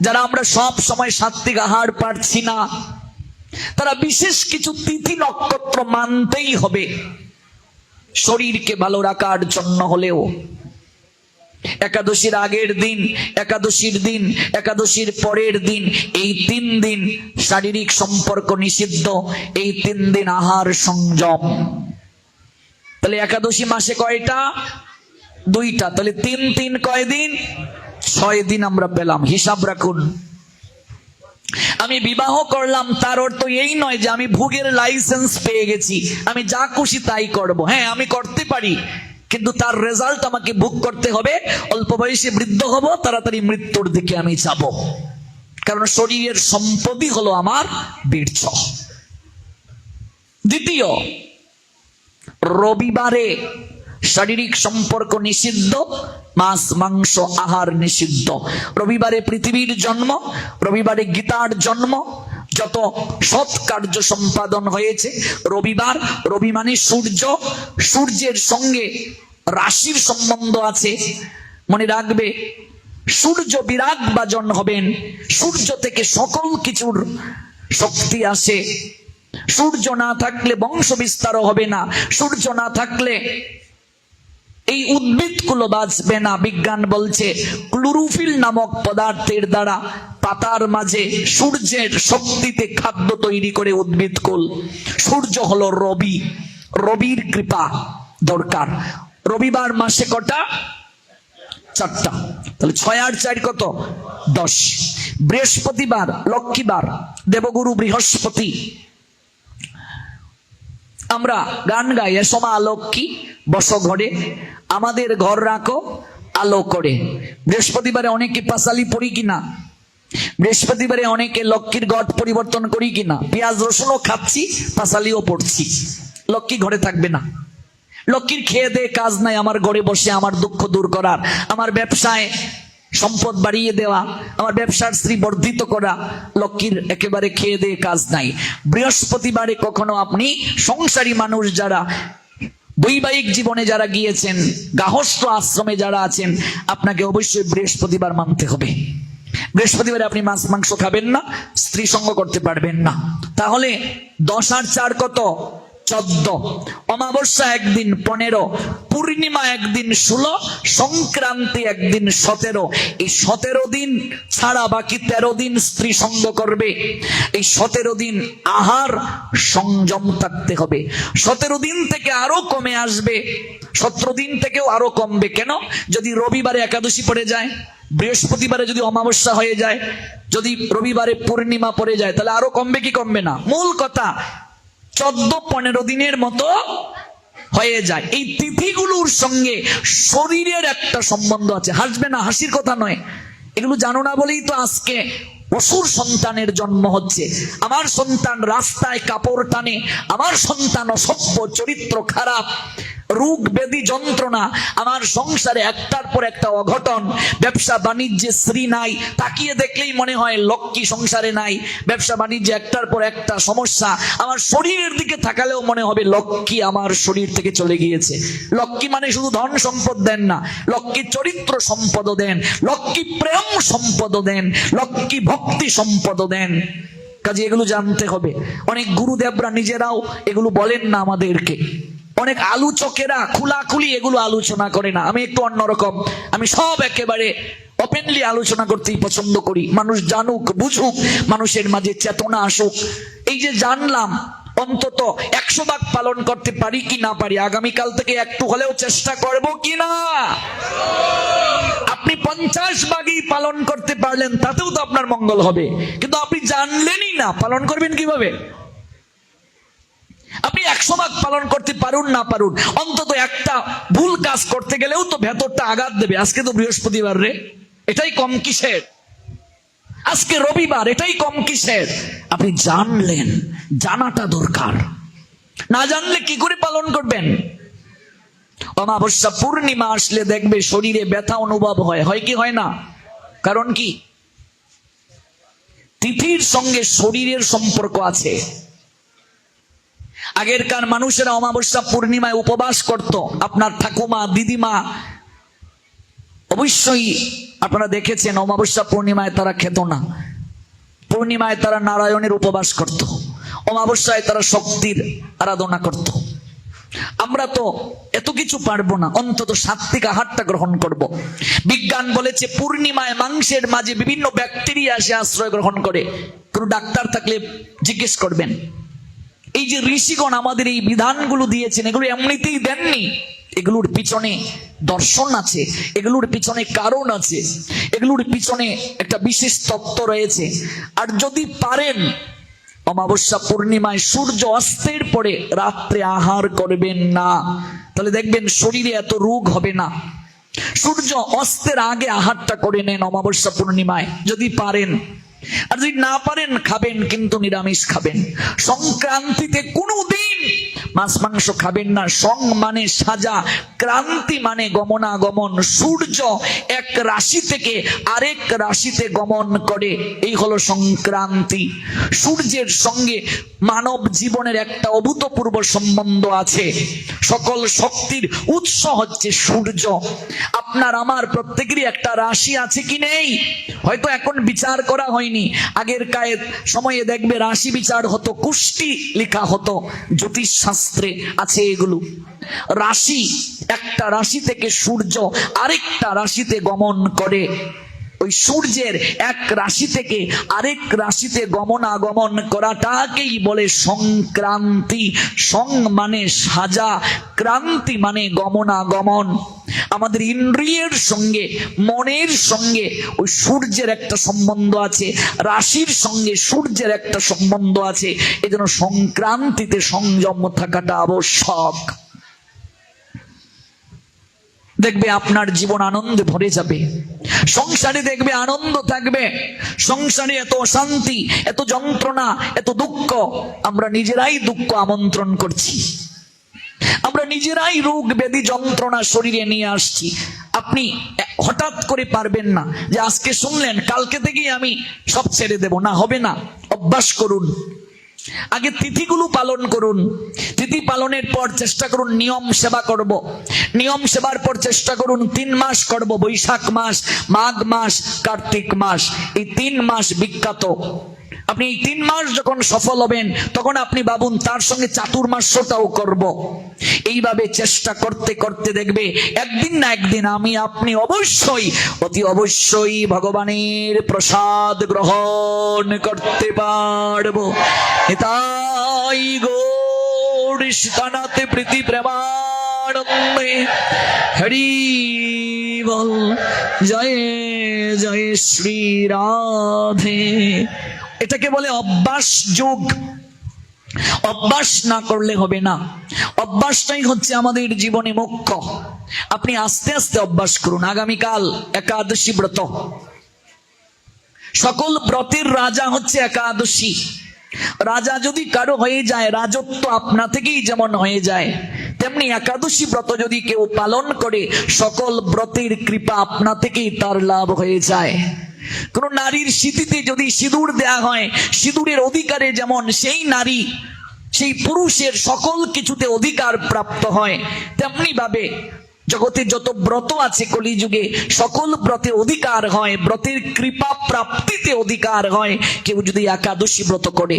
যারা আমরা সব সময় সাত্বিক আহার পারছি না, তারা বিশেষ কিছু তিথি নক্ষত্র মানতেই হবে। শরীরকে ভালো রাখার জন্য হলেও, একাদশীর আগের দিন, একাদশীর দিন, একাদশীর পরের দিন, এই তিন দিন শারীরিক সম্পর্ক নিষিদ্ধ, এই তিন দিন আহার সংযম। তাহলে একাদশী মাসে কয়টা? দুইটা। তাহলে তিন তিন কয় দিন ছয় দিন আমরা পেলাম, হিসাব রাখুন। আমি বিবাহ করলাম, তার অর্থ এই নয় যে আমি ভোগের লাইসেন্স পেয়ে গেছি। আমি যা খুশি তাই করব। হ্যাঁ আমি করতে পারি, কিন্তু তার রেজাল্ট আমাকে ভোগ করতে হবে। অল্প বয়সে বৃদ্ধ হব, তাড়াতাড়ি মৃত্যুর দিকে আমি যাব। কারণ শরীরের সম্পদই হলো আমার বীর্য। দ্বিতীয়, রবিবারে শারীরিক সম্পর্ক নিষিদ্ধ, মাছ, মাংস, আহার নিষিদ্ধ। রবিবারে পৃথিবীর জন্ম, রবিবারে গীতার জন্ম, যত সৎ কার্য সম্পাদন হয়েছে, রবিবার, রবি মানে সূর্য, সূর্যের সঙ্গে রাশির সম্বন্ধ আছে। মনে রাখবে, সূর্য বিরাট বাজন হবেন, সূর্য থেকে সকল কিছুর শক্তি আসে। সূর্য না থাকলে বংশ বিস্তারও হবে না। সূর্য না থাকলে এই উদ্ভিদগুলো বাঁচবে না, বিজ্ঞান বলছে। ক্লোরোফিল নামক পদার্থের দ্বারা পাতার মাঝে সূর্যের শক্তিতে খাদ্য তৈরি করে উদ্ভিদকুল সূর্য হলো রবি। রবির কৃপা দরকার। রবিবার মাসে কটা? চারটা। তাহলে ছয় আর চার কত? দশ। বৃহস্পতিবার, লক্ষ্মীবার, দেবগুরু বৃহস্পতি। আমরা গান গাই এসমা আলোকি বস ঘরে। আমাদের ঘর রাখো, আলো করে। বৃহস্পতিবারে অনেকে পাশালি পড়ি কিনা? বৃহস্পতিবারে অনেকে লক্ষ্মীর গড় পরিবর্তন করি কিনা? পেঁয়াজ রসুনও খাচ্ছি পাশালিও পড়ছি। লক্ষ্মী ঘরে থাকবে না। লক্ষ্মীর খেয়ে দে, কাজ নাই, আমার ঘরে বসে আমার দুঃখ দূর করার। আমার ব্যবসায় সম্পদ বাড়িয়ে দেওয়া, আমার ব্যবসার স্ত্রী বর্ধিত করা, লক্ষ্মীর একেবারে খেয়ে দিয়ে কাজ নাই। বৃহস্পতিবারে কখনো আপনি সংসারী মানুষ যারা বৈবাহিক জীবনে যারা গিয়েছেন গাহস্থ আশ্রমে যারা আছেন, আপনাকে অবশ্যই বৃহস্পতিবার মানতে হবে। বৃহস্পতিবারে আপনি মাছ মাংস খাবেন না, স্ত্রী সঙ্গ করতে পারবেন না। তাহলে দশ আর চার কত? চোদ্দ। অমাবস্যা একদিন পনেরো, পূর্ণিমা একদিন ষোলো, সংক্রান্তি একদিন সতেরো। এই সতেরো দিন ছাড়া বাকি তেরো দিন স্ত্রী সঙ্গ করবে। এই সতেরো দিন আহার সংযম থাকতে হবে। সতেরো দিন থেকে আরও কমে আসবে। সতেরো দিন থেকেও আরও কমবে। কেন? যদি রবিবারে একাদশী পড়ে যায়, বৃহস্পতিবারে যদি অমাবস্যা হয়ে যায়, যদি রবিবারে পূর্ণিমা পড়ে যায়, তাহলে আরও কমবে কি কমবে না? মূল কথা চোদ্দ পনেরো দিনের মতো হয়ে যায়। এই তিথিগুলোর সঙ্গে শরীরের একটা সম্বন্ধ আছে। হাসবে না, হাসির কথা নয়। এগুলো জানো না বলেই তো আজকে অসুর সন্তানের জন্ম হচ্ছে। আমার সন্তান রাস্তায় কাপড় টানে, আমার সন্তান অসভ্য, চরিত্র খারাপ। রোগ ব্যাধি যন্ত্রণা। আমার সংসারে একটার পর একটা অঘটন। ব্যবসা বাণিজ্যে শ্রী নাই। তাকিয়ে দেখলেই মনে হয় লক্ষ্মী সংসারে নাই। ব্যবসা বাণিজ্যে একটার পর একটা সমস্যা। আমার শরীরের দিকে থাকালেও মনে হবে লক্ষ্মী আমার শরীর থেকে চলে গিয়েছে। লক্ষ্মী মানে শুধু ধন সম্পদ দেন না। লক্ষ্মী চরিত্র সম্পদ দেন। লক্ষ্মী প্রেম সম্পদ দেন। লক্ষ্মী ভক্তি সম্পদ দেন। কাজে এগুলো জানতে হবে। অনেক গুরুদেবরা নিজেরাও এগুলো বলেন না আমাদেরকে। অনেক আলোচকেরা খোলাখুলি এগুলো আলোচনা করে না। আমি একটু অন্যরকম আমি সব একেবারে ওপেনলি আলোচনা করতেই পছন্দ করি। মানুষ জানুক, বুঝুক, মানুষের মাঝে চেতনা আসুক। এই যে জানলাম, অন্তত একশো ভাগ পালন করতে পারি কি না পারি, আগামীকাল থেকে একটু হলেও চেষ্টা করব কি না? আপনি পঞ্চাশ ভাগই পালন করতে পারলেন, তাতেও তো আপনার মঙ্গল হবে। কিন্তু আপনি জানলেনই না, পালন করবেন কীভাবে? আপনি একশো ভাগ পালন করতে পারুন, না পারুন, অন্তত একটা ভুল কাজ করতে গেলেও তো ভেতরটা আঘাত দেবে। আজকে তো বৃহস্পতিবার রে, এটাই কম কিসের? আজকে রবিবার, এটাই কম কিসের? আপনি জানলেন, জানাটা দরকার। না জানলে কি করে পালন করবেন? অমাবস্যা পূর্ণিমা আসলে দেখবে শরীরে ব্যথা অনুভব হয়। হয় কি হয় না? কারণ কি? তিথির সঙ্গে শরীরের সম্পর্ক আছে। আগেরকার মানুষেরা অমাবস্যা পূর্ণিমায় উপবাস করত। আপনার ঠাকুমা, দিদিমা, অবশ্যই আপনারা দেখেছেন অমাবস্যা পূর্ণিমায় তারা খেত না। পূর্ণিমায় তারা নারায়ণের উপবাস করত। অমাবস্যায় তারা শক্তির আরাধনা করত। আমরা তো এত কিছু পারব না, অন্তত সাত্বিক আহারটা গ্রহণ করব। বিজ্ঞান বলেছে পূর্ণিমায় মাংসের মাঝে বিভিন্ন ব্যাকটেরিয়া এসে আশ্রয় গ্রহণ করে। কোনো ডাক্তার থাকলে জিজ্ঞেস করবেন। এই যে ঋষিগণ আমাদের এই বিধানগুলো দিয়েছেন, এগুলো এমনিতেই দেননি। এগুলোর পিছনে দর্শন আছে, এগুলোর পিছনে কারণ আছে, এগুলোর পিছনে একটা বিশেষ তত্ত্ব রয়েছে। আর যদি পারেন, অমাবস্যা পূর্ণিমায় সূর্য অস্তের পরে রাত্রে আহার করবেন না। তাহলে দেখবেন শরীরে এত রোগ হবে না। সূর্য অস্তের আগে আহারটা করে নেন অমাবস্যা পূর্ণিমায়, যদি পারেন। আর যদি না পারেন খাবেন কিন্তু নিরামিষ খাবেন। সংক্রান্তিতে কোনোদিন মাছ মাংস খাবেন না, সং মানে সাজা, ক্রান্তি মানে গমনাগমন, সূর্য এক রাশি থেকে আরেক রাশিতে গমন করে, এই হলো সংক্রান্তি। সূর্যের সঙ্গে মানব জীবনের একটা অভূতপূর্ব সম্বন্ধ আছে। সকল শক্তির উৎস হচ্ছে সূর্য। আপনার, আমার প্রত্যেকেরই একটা রাশি আছে কি নেই? হয়তো এখন বিচার করা হয়নি। আগের কায়ের সময়ে দেখবে রাশি বিচার হতো, কুষ্টি লেখা হতো জ্যোতিষ আছে এগুলো। রাশি একটা রাশি থেকে সূর্য আরেকটা রাশিতে গমন করে। ওই সূর্যের এক রাশি থেকে আরেক রাশিতে গমনাগমন করাটাকেই বলে সংক্রান্তি। সং মানে সাজা, ক্রান্তি মানে গমনাগমন। আমাদের ইন্দ্রিয়ের সঙ্গে, মনের সঙ্গে ওই সূর্যের একটা সম্বন্ধ আছে, রাশির সঙ্গে সূর্যের একটা সম্বন্ধ আছে। এজন্য সংক্রান্তিতে সংযম থাকাটা আবশ্যক। দেখবে আপনার জীবন আনন্দে ভরে যাবে। সংসারে দেখবে আনন্দ থাকবে। সংসারে এত অশান্তি, এত যন্ত্রণা, এত দুঃখ, আমরা নিজেরাই দুঃখ আমন্ত্রণ করছি। আমরা নিজেরাই রোগ ব্যাধি যন্ত্রণা শরীরে নিয়ে আসছি। আপনি হঠাৎ করে পারবেন না যে আজকে শুনলেন, কালকে থেকেই আমি সব ছেড়ে দেব। না, হবে না। অভ্যাস করুন। আগে তিথিগুলো পালন করুন। তিথি পালনের পর চেষ্টা করুন নিয়ম সেবা করব। নিয়ম সেবার পর চেষ্টা করুন তিন মাস করব, বৈশাখ মাস, মাঘ মাস, কার্তিক মাস। এই তিন মাস বিখ্যাত। আপনি এই তিন মাস যখন সফল হবেন, তখন আপনি ভাবুন তার সঙ্গে চাতুর্মাস্যটাও করব। এইভাবে চেষ্টা করতে করতে দেখবে, একদিন না একদিন আমি আপনি অবশ্যই, অতি অবশ্যই ভগবানের প্রসাদ গ্রহণ করতে পারব। তাই গৌরিষ্কানাতে প্রীতি প্রেমানন্দে। হরি বল, জয় জয় শ্রী রাধে। এটাকে বলে অভ্যাস যোগ। অভ্যাস না করলে হবে না। অভ্যাসটাই হচ্ছে আমাদের জীবনে মুখ্য। আপনি আস্তে আস্তে অভ্যাস করুন। আগামীকাল একাদশী ব্রত। সকল ব্রতের রাজা হচ্ছে একাদশী। রাজা যদি কারও হয়ে যায়, রাজত্ব আপনা থেকেই যেমন হয়ে যায়, তেমনি একাদশী ব্রত যদি কেউ পালন করে, সকল ব্রতের কৃপা আপনা থেকেই তার লাভ হয়ে যায়। কোন নারীর স্মৃতিতে যদি সিঁদুর দেয়া হয়, সিঁদুরের অধিকারে যেমন সেই নারী সেই পুরুষের সকল কিছুতে অধিকার প্রাপ্ত হয়, তেমনি ভাবে জগতে যত ব্রত আছে কলিযুগে, সকল ব্রতে অধিকার হয়, ব্রতের কৃপা প্রাপ্তিতে অধিকার হয়। কেউ যদি একাদশী ব্রত করে,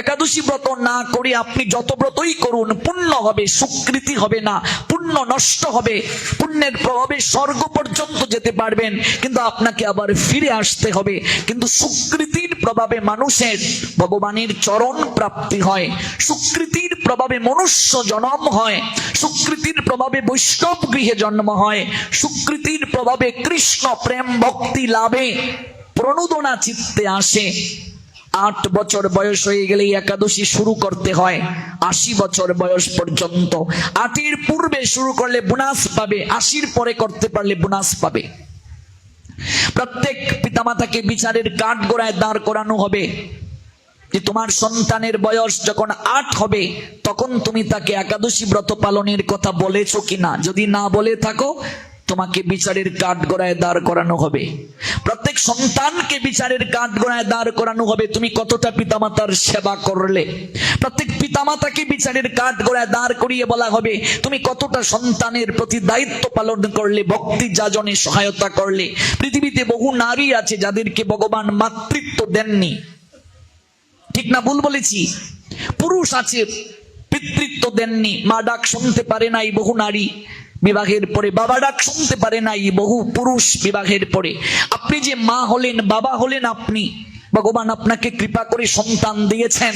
একাদশী ব্রত না করে আপনি যত ব্রতই করুন, পুণ্য হবে, সুকৃতি হবে না, পুণ্য নষ্ট হবে, পুণ্যের প্রভাবে স্বর্গ পর্যন্ত যেতে পারবেন, কিন্তু আপনাকে আবার ফিরে আসতে হবে। কিন্তু সুকৃতির প্রভাবে মানুষের ভগবানের চরণ প্রাপ্তি হয়, সুকৃতির প্রভাবে মনুষ্য জনম হয়, সুকৃতির প্রভাবে বৈষ্ণব গৃহে জন্ম হয়, সুকৃতির প্রভাবে কৃষ্ণ প্রেম ভক্তি লাভে প্রণোদনা চিত্তে আসে। আট বছর বয়স হয়ে গেলে একাদশী শুরু করতে হয়, আশি বছর বয়স পর্যন্ত। আটের পূর্বে শুরু করলে বোনাস পাবে, আশির পরে করতে পারলে বোনাস পাবে। প্রত্যেক পিতামাতাকে বিচারের কাঠ গোড়ায় দাঁড় করানো হবে। যে তোমার সন্তানের বয়স যখন আট হবে, তখন তুমি তাকে একাদশী ব্রত পালনের কথা বলেছ কিনা? যদি না বলে থাকো, তোমাকে বিচারের কাঠ গড়ায় দাঁড় করানো হবে। প্রত্যেক সন্তানকে বিচারের কাঠ গড়ায় দাঁড় করানো হবে। তুমি কতটা পিতামাতার সেবা করলে? প্রত্যেক পিতামাতাকে বিচারের কাঠ গড়ায় দাঁড় করিয়ে বলা হবে। তুমি কতটা সন্তানের প্রতি দায়িত্ব পালন করলে, ভক্তি যাজনে সহায়তা করলে? পৃথিবীতে বহু নারী আছে যাদেরকে ভগবান মাতৃত্ব দেননি। ঠিক না ভুল বলেছি? পুরুষ আছে, পিতৃত্ব দেননি, মা ডাক শুনতে পারে নাই বহু নারী। বিবাহের পরে বাবা ডাক শুনতে পারে নাই বহু পুরুষ বিবাহের পরে। আপনি যে মা হলেন, বাবা হলেন আপনি, ভগবান আপনাকে কৃপা করে সন্তান দিয়েছেন।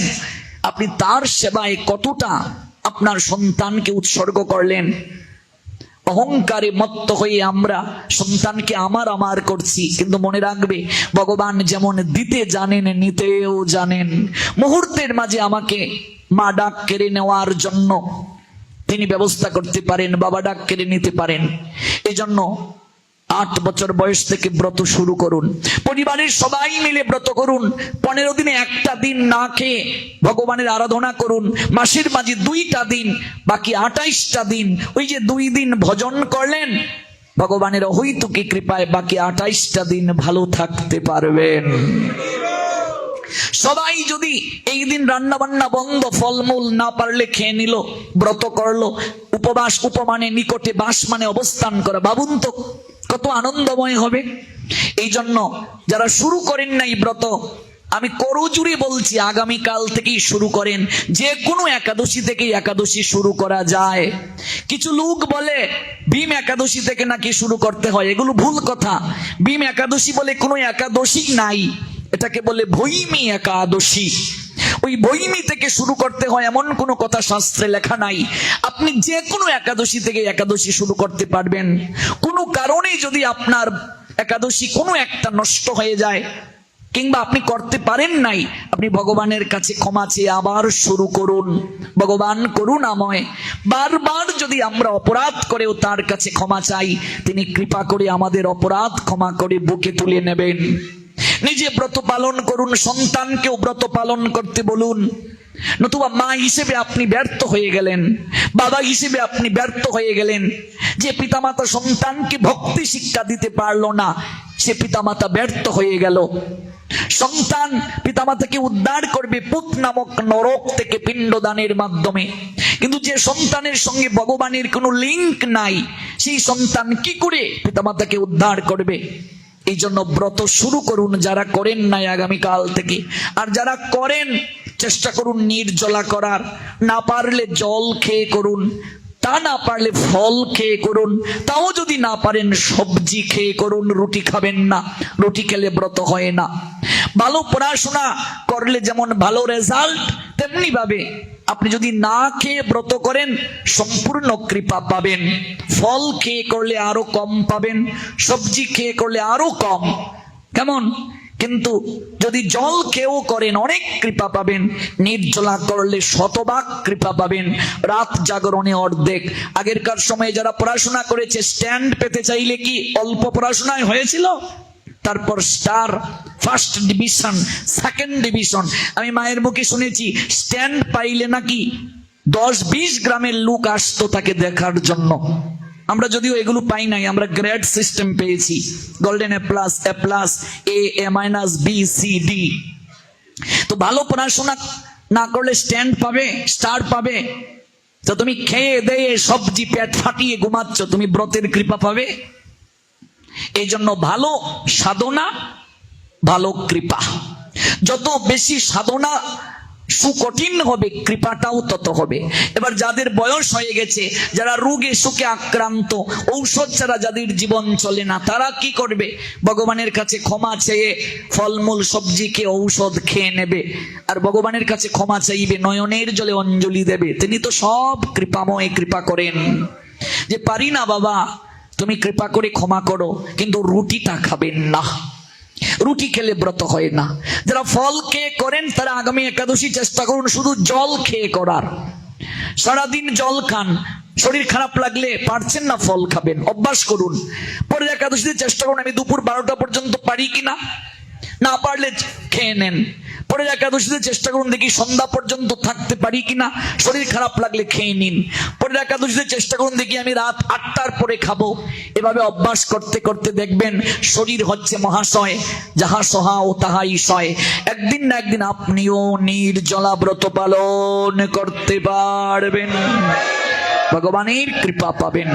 আপনি তার সেবায় কতটা আপনার সন্তানকে উৎসর্গ করলেন? অহংকারে মত্ত হয়ে আমরা সন্তানকে আমার আমার করছি। কিন্তু মনে রাখবে, ভগবান যেমন দিতে জানেন, নিতেও জানেন। মুহূর্তের মাঝে আমাকে মা ডাক কেড়ে নেওয়ার জন্য তিনি ব্যবস্থা করতে পারেন, বাবা ডাক কেড়ে নিতে পারেন। এজন্য আট বছর বয়স থেকে ব্রত শুরু করুন। পরিবারের সবাই মিলে ব্রত করুন। পনেরো দিনে একটা দিন না খেয়ে ভগবানের আরাধনা করুন। মাসের মাঝে দুইটা দিন, বাকি আঠাইশটা দিন। ওই যে দুই দিন ভজন করলেন, ভগবানের অহৈতুকি কৃপায় বাকি আঠাইশটা দিন ভালো থাকতে পারবেন। সবাই যদি এই দিন রান্না বান্না বন্ধ, ফলমূল না পারলে খেয়ে নিল, ব্রত করল, উপবাস, উপমানে, নিকটে বাস মানে অবস্থান করা ভাবুন তো কত আনন্দময় হবে। এই জন্য যারা শুরু করেন নাই ব্রত, আমি করজুড়ে বলছি আগামী কাল থেকেই শুরু করেন। যে কোনো একাদশী থেকেই একাদশী শুরু করা যায়। কিছু লোক বলে, ভীম একাদশী থেকে নাকি শুরু করতে হয়। এগুলো ভুল কথা। ভীম একাদশী বলে কোনো একাদশী নাই। এটাকে বলে ভৈমী একাদশী। ওই বইমি থেকে শুরু করতে হয় এমন কোনো কথা শাস্ত্রে লেখা নাই। আপনি যে কোনো একাদশী থেকে একাদশী শুরু করতে পারবেন। কোনো কারণে যদি আপনার একাদশী কোনো একটা নষ্ট হয়ে যায়, কিংবা আপনি করতে পারেন নাই, আপনি ভগবানের কাছে ক্ষমা চেয়ে আবার শুরু করুন। ভগবান করুন করুণাময়। বারবার যদি আমরা অপরাধ করেও তার কাছে ক্ষমা চাই, তিনি কৃপা করে আমাদের অপরাধ ক্ষমা করে বুকে তুলে নেবেন। নিজে ব্রত পালন করুন, সন্তানকেও ব্রত পালন করতে বলুন। নতুবা মা হিসেবে আপনি ব্যর্থ হয়ে গেলেন, বাবা হিসেবে আপনি ব্যর্থ হয়ে গেলেন। যে পিতামাতা সন্তানকে ভক্তি শিক্ষা দিতে পারল না, সে পিতামাতা ব্যর্থ হয়ে গেল। সন্তান পিতামাতাকে উদ্ধার করবে পুত নামক নরক থেকে পিণ্ডদানের মাধ্যমে। কিন্তু যে সন্তানের সঙ্গে ভগবানের কোনো লিঙ্ক নাই, সেই সন্তান কি করে পিতামাতাকে উদ্ধার করবে? এই জন্য ব্রত শুরু করুন যারা করেন নাই আগামীকাল থেকে। আর যারা করেন, চেষ্টা করুন নির্জলা করার। না পারলে জল খেয়ে করুন, তা না পারলে ফল খেয়ে করুন, তাও যদি না পারেন সবজি খেয়ে করুন, রুটি খাবেন না। রুটি খেলে ব্রত হয় না। ভালো পড়াশোনা করলে যেমন ভালো রেজাল্ট তেমনি ভাবে আপনি যদি না খেয়ে ব্রত করেন, সম্পূর্ণ কৃপা পাবেন। ফল খেয়ে করলে আরও কম পাবেন, সবজি খেয়ে করলে আরও কম। কেমন? কিন্তু যদি জল খেয়েও করেন, অনেক কৃপা পাবেন। নির্জলা করলে শতভাগ কৃপা পাবেন। রাত জাগরণে অর্ধেক। আগেরকার সময়ে যারা পড়াশোনা করেছে স্ট্যান্ড পেতে চাইলে কি অল্প পড়াশোনায় হয়েছিল? তারপর star first division second division আমি মায়ের মুখে শুনেছি স্ট্যান্ড পাইলে নাকি দশ বিশ গ্রামের লোক আসতো তাকে দেখার জন্য। আমরা যদিও এগুলো পাই নাই, আমরা গ্রেড সিস্টেম পেয়েছি। Golden A plus A plus A A minus B C D তো ভালো পড়াশোনা না করলে স্ট্যান্ড পাবে স্টার পাবে। তো তুমি খেয়ে দেয়ে সবজি পেট ফাটিয়ে ঘুমাচ্ছ, তুমি ব্রতের কৃপা পাবে। এই জন্য ভালো সাধনা, ভালো কৃপা। যত বেশি সাধনা সুকঠিন হবে, কৃপাটাও তত হবে। এবার যাদের বয়স হয়ে গেছে, যারা রোগে সুখে আক্রান্ত, ঔষধ ছাড়া যাদের জীবন চলে না, তারা কি করবে? ভগবানের কাছে ক্ষমা চেয়ে ফলমূল সবজি খেয়ে ঔষধ খেয়ে নেবে। আর ভগবানের কাছে ক্ষমা চাইবে, নয়নের জলে অঞ্জলি দেবে। তিনি তো সব কৃপাময় কৃপা করেন। যে পারি না বাবা তুমি কৃপা করে ক্ষমা করো, কিন্তু রুটিটা খাবেন না। রুটি খেলে ব্রত হয় না। যারা ফল খেয়ে করেন, তারা আগামী একাদশী চেষ্টা করুন, শুধু জল খেয়ে করার। সারাদিন জল খান। শরীর খারাপ লাগলে পারছেন না ফল খাবেন, অভ্যাস করুন। পরের একাদশীতে চেষ্টা করুন, আমি দুপুর বারোটা পর্যন্ত পারি কিনা? না পারলে খেয়ে নেন। পরের একাদশীতে চেষ্টা করুন, দেখি সন্ধ্যা পর্যন্ত থাকতে পারি কিনা, শরীর খারাপ লাগলে খেয়ে নিন। পরের একাদশীতে চেষ্টা করুন, দেখি আমি রাত আটটার পরে খাব। এভাবে অভ্যাস করতে করতে দেখবেন শরীর হচ্ছে মহাশয়, যাহা সহা ও তাহাই সয়। একদিন না একদিন আপনিও নির্জলা ব্রত পালন করতে পারবেন। ভগবানের কৃপা পাবেন।